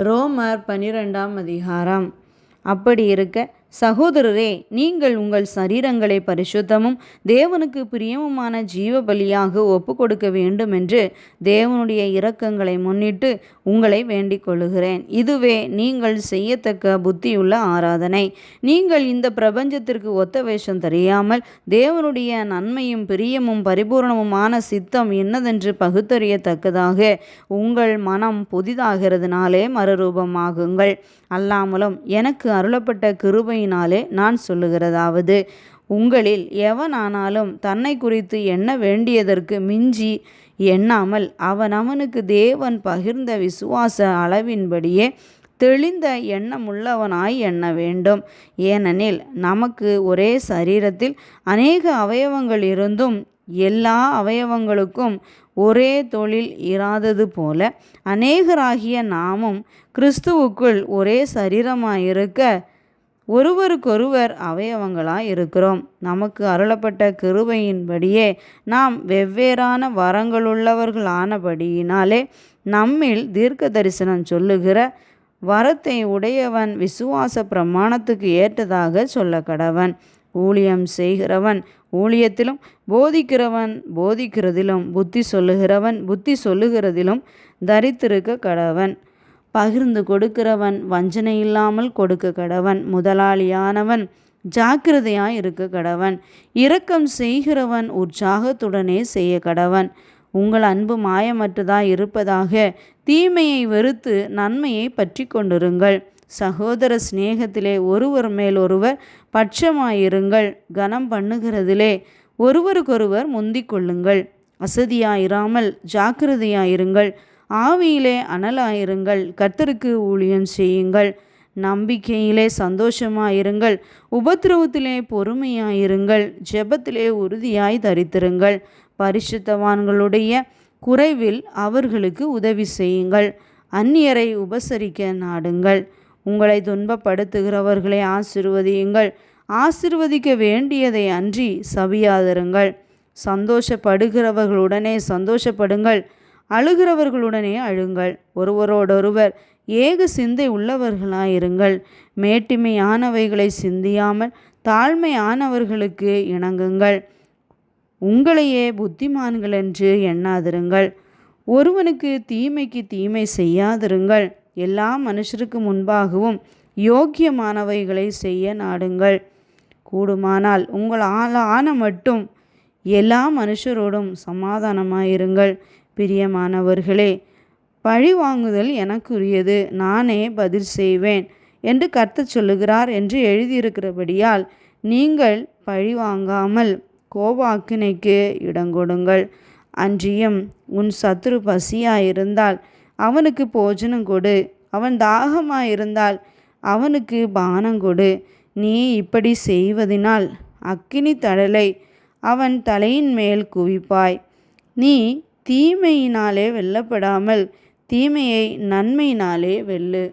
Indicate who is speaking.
Speaker 1: ரோமர் பனிரெண்டாம் அதிகாரம். அப்படி இருக்க சகோதரரே நீங்கள் உங்கள் சரீரங்களை பரிசுத்தமும் தேவனுக்கு பிரியமுமான ஜீவ பலியாக ஒப்பு கொடுக்க வேண்டும் என்று தேவனுடைய இரக்கங்களை முன்னிட்டு உங்களை வேண்டிக் கொள்ளுகிறேன். இதுவே நீங்கள் செய்யத்தக்க புத்தியுள்ள ஆராதனை. நீங்கள் இந்த பிரபஞ்சத்திற்கு ஒத்த வேஷம் தெரியாமல் தேவனுடைய நன்மையும் பிரியமும் பரிபூர்ணமுமான சித்தம் என்னதென்று பகுத்தறியத்தக்கதாக உங்கள் மனம் புதிதாகிறதுனாலே மறுரூபமாகுங்கள். அல்லாமலும் எனக்கு அருளப்பட்ட கிருபையினாலே நான் சொல்லுகிறதாவது. உங்களில் எவனானாலும் தன்னை குறித்து எண்ண வேண்டியதற்கு மிஞ்சி எண்ணாமல் அவன் அவனுக்கு தேவன் பகிர்ந்த விசுவாச அளவின்படியே தெளிந்த எண்ணமுள்ளவனாய் எண்ண வேண்டும். ஏனெனில் நமக்கு ஒரே சரீரத்தில் அநேக அவயவங்கள் இருந்தும் எல்லா அவயவங்களுக்கும் ஒரே தொழில் இராதது போல அநேகராகிய நாமும் கிறிஸ்துவுக்குள் ஒரே சரீரமாயிருக்க ஒருவருக்கொருவர் அவயவங்களாய் இருக்கிறோம். நமக்கு அருளப்பட்ட கிருபையின்படியே நாம் வெவ்வேறான வரங்களுள்ளவர்களானபடியினாலே நம்மில் தீர்க்க தரிசனம் சொல்லுகிற வரத்தை உடையவன் விசுவாச பிரமாணத்துக்கு ஏற்றதாக சொல்ல கடவன் ஊழியம் செய்கிறவன் ஊழியத்திலும் போதிக்கிறவன் போதிக்கிறதிலும் புத்தி சொல்லுகிறவன் புத்தி சொல்லுகிறதிலும் தரித்திருக்க கடவன் பகிர்ந்து கொடுக்கிறவன் வஞ்சனை இல்லாமல் கொடுக்க கடவன் முதலாளியானவன் ஜாக்கிரதையாய் இருக்க கடவன் இரக்கம் செய்கிறவன் உற்சாகத்துடனே செய்ய கடவன். உங்கள் அன்பு மாயமற்றதாய் இருப்பதாக தீமையை வெறுத்து நன்மையை பற்றி கொண்டிருங்கள். சகோதர சிநேகத்திலே ஒருவர் மேல் ஒருவர் பட்சமாயிருங்கள். கனம் பண்ணுகிறதிலே ஒருவருக்கொருவர் முந்திக் கொள்ளுங்கள். அசதியாயிராமல் ஜாக்கிரதையாயிருங்கள். ஆவியிலே அனலாயிருங்கள். கர்த்தருக்கு ஊழியம் செய்யுங்கள். நம்பிக்கையிலே சந்தோஷமாயிருங்கள். உபத்திரவத்திலே பொறுமையாயிருங்கள். ஜெபத்திலே உறுதியாய் தரித்திருங்கள். பரிசுத்தவான்களுடைய குறைவில் அவர்களுக்கு உதவி செய்யுங்கள். அந்நியரை உபசரிக்க நாடுங்கள். உங்களை துன்பப்படுத்துகிறவர்களை ஆசிர்வதியுங்கள். ஆசிர்வதிக்க வேண்டியதை அன்றி சவியாதருங்கள். சந்தோஷப்படுகிறவர்களுடனே சந்தோஷப்படுங்கள். அழுகிறவர்களுடனே அழுங்கள். ஒருவரோடொருவர் ஏக சிந்தை உள்ளவர்களாயிருங்கள். மேட்டிமையானவைகளை சிந்தியாமல் தாழ்மையானவர்களுக்கு இணங்குங்கள். உங்களையே புத்திமான்கள் என்று எண்ணாதிருங்கள். ஒருவனுக்கு தீமைக்கு தீமை செய்யாதிருங்கள். எல்லா மனுஷருக்கு முன்பாகவும் யோக்கியமானவைகளை செய்ய நாடுங்கள். கூடுமானால் உங்கள் ஆளான மட்டும் எல்லா மனுஷரோடும் சமாதானமாயிருங்கள். பிரியமானவர்களே பழி வாங்குதல் எனக்குரியது நானே பதில் செய்வேன் என்று கர்த்த சொல்லுகிறார் என்று எழுதியிருக்கிறபடியால் நீங்கள் பழி வாங்காமல் கோபாக்கினைக்கு இடங்கொடுங்கள். அன்றியும் உன் சத்துரு பசியாயிருந்தால் அவனுக்கு போஜனம் கொடு. அவன் தாகமாயிருந்தால் அவனுக்கு பானம் கொடு. நீ இப்படி செய்வதினால் அக்கினி தடலை அவன் தலையின் மேல் குவிப்பாய். நீ தீமையினாலே வெல்லப்படாமல் தீமையை நன்மையினாலே வெல்லு.